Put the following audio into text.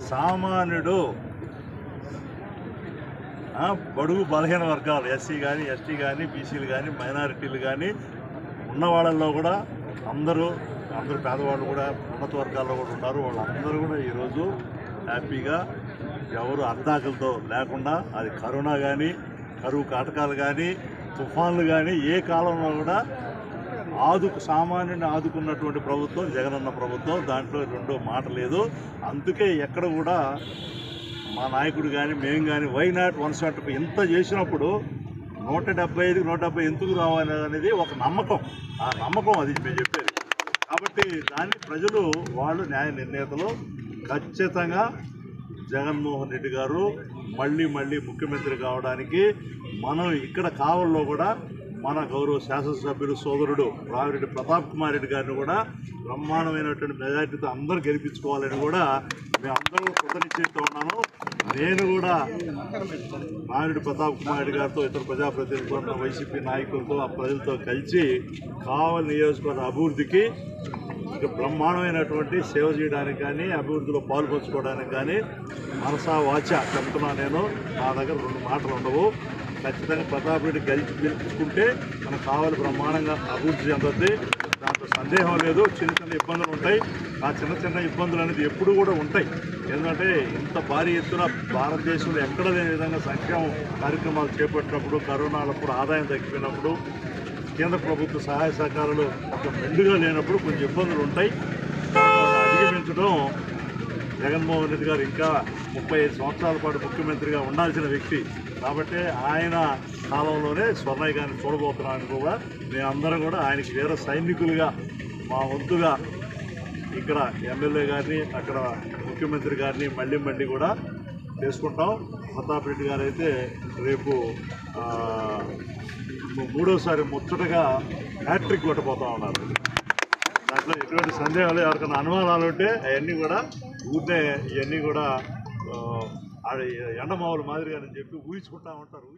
సామాన్యుడు బడుగు బలహీన వర్గాలు ఎస్సీ కానీ ఎస్టీ కానీ బీసీలు కానీ మైనారిటీలు కానీ ఉన్న వాళ్ళల్లో కూడా అందరూ అందరూ పేదవాళ్ళు కూడా ఉన్నత వర్గాల్లో కూడా ఉన్నారు. వాళ్ళందరూ కూడా ఈరోజు హ్యాపీగా ఎవరు అర్ధాకులతో లేకుండా అది కరోనా కానీ కరువు కాటకాలు కానీ తుఫాన్లు కానీ ఏ కాలంలో కూడా ఆదుకు సామాన్యుని ఆదుకున్నటువంటి ప్రభుత్వం జగనన్న ప్రభుత్వం దాంట్లో రెండో మాట లేదు. అందుకే ఎక్కడ కూడా మా నాయకుడు కానీ మేము కానీ వై నాట్ వన్ షాట్ ఎంత చేసినప్పుడు నూట డెబ్బై ఐదు నూట డెబ్బై ఎందుకు రావాలి అనేది ఒక నమ్మకం. ఆ నమ్మకం అది మేము చెప్పేది. కాబట్టి దాన్ని ప్రజలు వాళ్ళు న్యాయ నిర్ణేతలు ఖచ్చితంగా జగన్మోహన్ రెడ్డి గారు మళ్ళీ మళ్ళీ ముఖ్యమంత్రి కావడానికి మనం ఇక్కడ కావల్లో కూడా మన గౌరవ శాసనసభ్యులు సోదరుడు రావిరెడ్డి ప్రతాప్ కుమార్ రెడ్డి గారిని కూడా బ్రహ్మాండమైనటువంటి మెజార్టీతో అందరూ గెలిపించుకోవాలని కూడా మేమందరూ కృతనిశ్చయితో ఉన్నాను. నేను కూడా రావిరెడ్డి ప్రతాప్ కుమార్ రెడ్డి గారితో ఇతర ప్రజాప్రతినిధులతో వైసీపీ నాయకులతో ఆ ప్రజలతో కలిసి కావలి నియోజకవర్గ అభివృద్ధికి ఇక బ్రహ్మాండమైనటువంటి సేవ చేయడానికి కానీ అభివృద్ధిలో పాల్పంచుకోవడానికి కానీ మనసా వాచ చెప్తున్నా నేను. నా దగ్గర రెండు మాటలు ఉండవు. ఖచ్చితంగా ప్రతాప్ రెడ్డి గెలిచి గెలిపించుకుంటే మనకు కావాలి బ్రహ్మాండంగా అభివృద్ధి చెందుతుంది దాంట్లో సందేహం లేదు చిన్న చిన్న ఇబ్బందులు ఉంటాయి. ఆ చిన్న చిన్న ఇబ్బందులు అనేది ఎప్పుడు కూడా ఉంటాయి. ఎందుకంటే ఇంత భారీ ఎత్తున భారతదేశంలో ఎక్కడ లేని విధంగా సంక్షేమ కార్యక్రమాలు చేపట్టినప్పుడు కరోనాలప్పుడు ఆదాయం తగ్గిపోయినప్పుడు కేంద్ర ప్రభుత్వ సహాయ సహకారాలు ఒక మెండుగా లేనప్పుడు కొంచెం ఇబ్బందులు ఉంటాయి. అధిగమించడం జగన్మోహన్ రెడ్డి గారు ఇంకా ముప్పై ఐదు సంవత్సరాల పాటు ముఖ్యమంత్రిగా ఉండాల్సిన వ్యక్తి. కాబట్టి ఆయన కాలంలోనే స్వర్ణయ్య గారిని చూడబోతున్నాను కూడా మేమందరం కూడా ఆయనకి వేరే సైనికులుగా మా వంతుగా ఇక్కడ ఎమ్మెల్యే గారిని అక్కడ ముఖ్యమంత్రి గారిని మళ్ళీ మళ్ళీ కూడా చేసుకుంటాం. ప్రతాప్ రెడ్డి గారు అయితే రేపు మూడోసారి ముచ్చటగా హ్యాట్రిక్ కొట్టబోతా ఉన్నారు. దాంట్లో ఎటువంటి సందేహాలు ఎవరికైనా అనుమానాలు ఉంటే అవన్నీ కూడా ఊరినే ఇవన్నీ కూడా ఎండమావుల మాదిరిగా అని చెప్పి ఊహించుకుంటా ఉంటారు